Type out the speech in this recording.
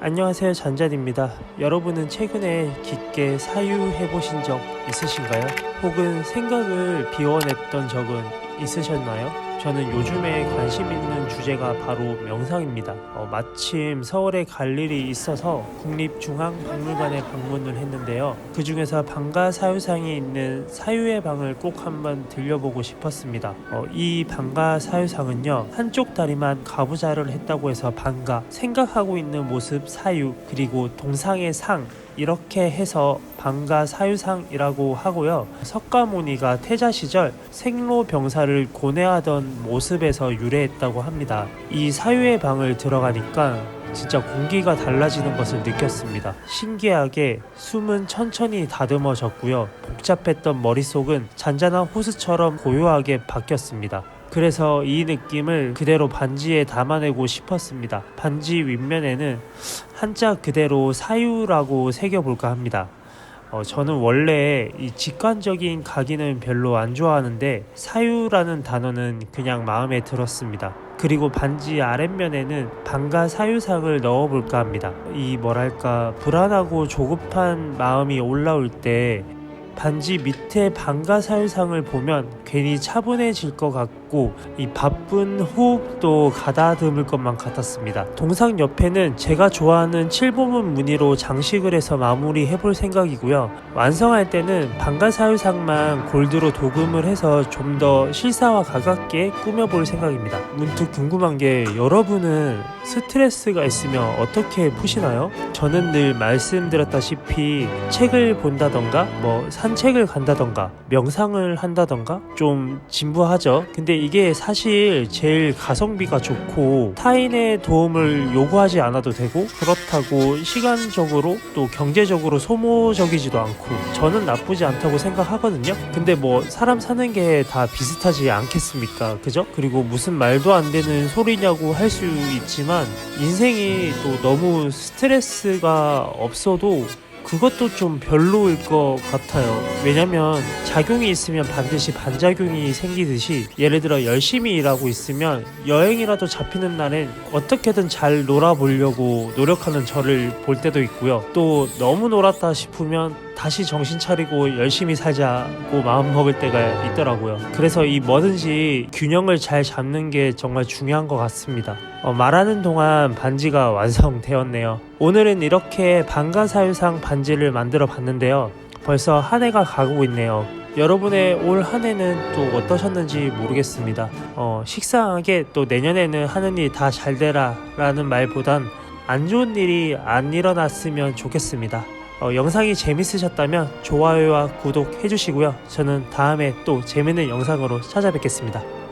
안녕하세요 잔잔입니다. 여러분은 최근에 깊게 사유해 보신 적 있으신가요? 혹은 생각을 비워냈던 적은 있으셨나요? 저는 요즘에 관심 있는 주제가 바로 명상입니다. 어, 마침 서울에 갈 일이 있어서 국립중앙박물관에 방문을 했는데요. 그 중에서 방가 사유상이 있는 사유의 방을 꼭 한번 들려보고 싶었습니다. 어, 이 방가 사유상은요 한쪽 다리만 가부좌를 했다고 해서 방가 생각하고 있는 모습 사유 그리고 동상의 상 이렇게 해서 방가 사유상이라고 하고요. 석가모니가 태자 시절 생로병사를 고뇌하던 모습에서 유래했다고 합니다. 이 사유의 방을 들어가니까 진짜 공기가 달라지는 것을 느꼈습니다. 신기하게 숨은 천천히 다듬어졌고요. 복잡했던 머릿속은 잔잔한 호수처럼 고요하게 바뀌었습니다. 그래서 이 느낌을 그대로 반지에 담아내고 싶었습니다. 반지 윗면에는 한자 그대로 사유라고 새겨볼까 합니다. 어, 저는 원래 이 직관적인 각인은 별로 안 좋아하는데 사유라는 단어는 그냥 마음에 들었습니다. 그리고 반지 아랫면에는 방가 사유상을 넣어볼까 합니다. 이 뭐랄까 불안하고 조급한 마음이 올라올 때 반지 밑에 방가 사유상을 보면 괜히 차분해질 것 같 고 이 바쁜 호흡도 가다듬을 것만 같았습니다. 동상 옆에는 제가 좋아하는 칠보문 무늬로 장식을 해서 마무리해 볼 생각이고요. 완성할 때는 방가 사유상만 골드로 도금을 해서 좀 더 실사와 가깝게 꾸며볼 생각입니다. 문득 궁금한 게 여러분은 스트레스가 있으면 어떻게 푸시나요? 저는 늘 말씀드렸다시피 책을 본다던가 뭐 산책을 간다던가 명상을 한다던가 좀 진부하죠. 근데 이게 사실 제일 가성비가 좋고 타인의 도움을 요구하지 않아도 되고 그렇다고 시간적으로 또 경제적으로 소모적이지도 않고 저는 나쁘지 않다고 생각하거든요. 근데 뭐 사람 사는 게 다 비슷하지 않겠습니까? 그죠? 그리고 무슨 말도 안 되는 소리냐고 할 수 있지만 인생이 또 너무 스트레스가 없어도 그것도 좀 별로일 것 같아요. 왜냐면 작용이 있으면 반드시 반작용이 생기듯이 예를 들어 열심히 일하고 있으면 여행이라도 잡히는 날엔 어떻게든 잘 놀아보려고 노력하는 저를 볼 때도 있고요. 또 너무 놀았다 싶으면 다시 정신 차리고 열심히 살자고 마음 먹을 때가 있더라고요. 그래서 이 뭐든지 균형을 잘 잡는 게 정말 중요한 것 같습니다. 어, 말하는 동안 반지가 완성되었네요. 오늘은 이렇게 방가사유상 반지를 만들어 봤는데요. 벌써 한 해가 가고 있네요. 여러분의 올 한 해는 또 어떠셨는지 모르겠습니다. 어, 식상하게 또 내년에는 하는 일 다 잘 되라 라는 말보단 안 좋은 일이 안 일어났으면 좋겠습니다. 어, 영상이 재밌으셨다면 좋아요와 구독 해주시고요. 저는 다음에 또 재밌는 영상으로 찾아뵙겠습니다.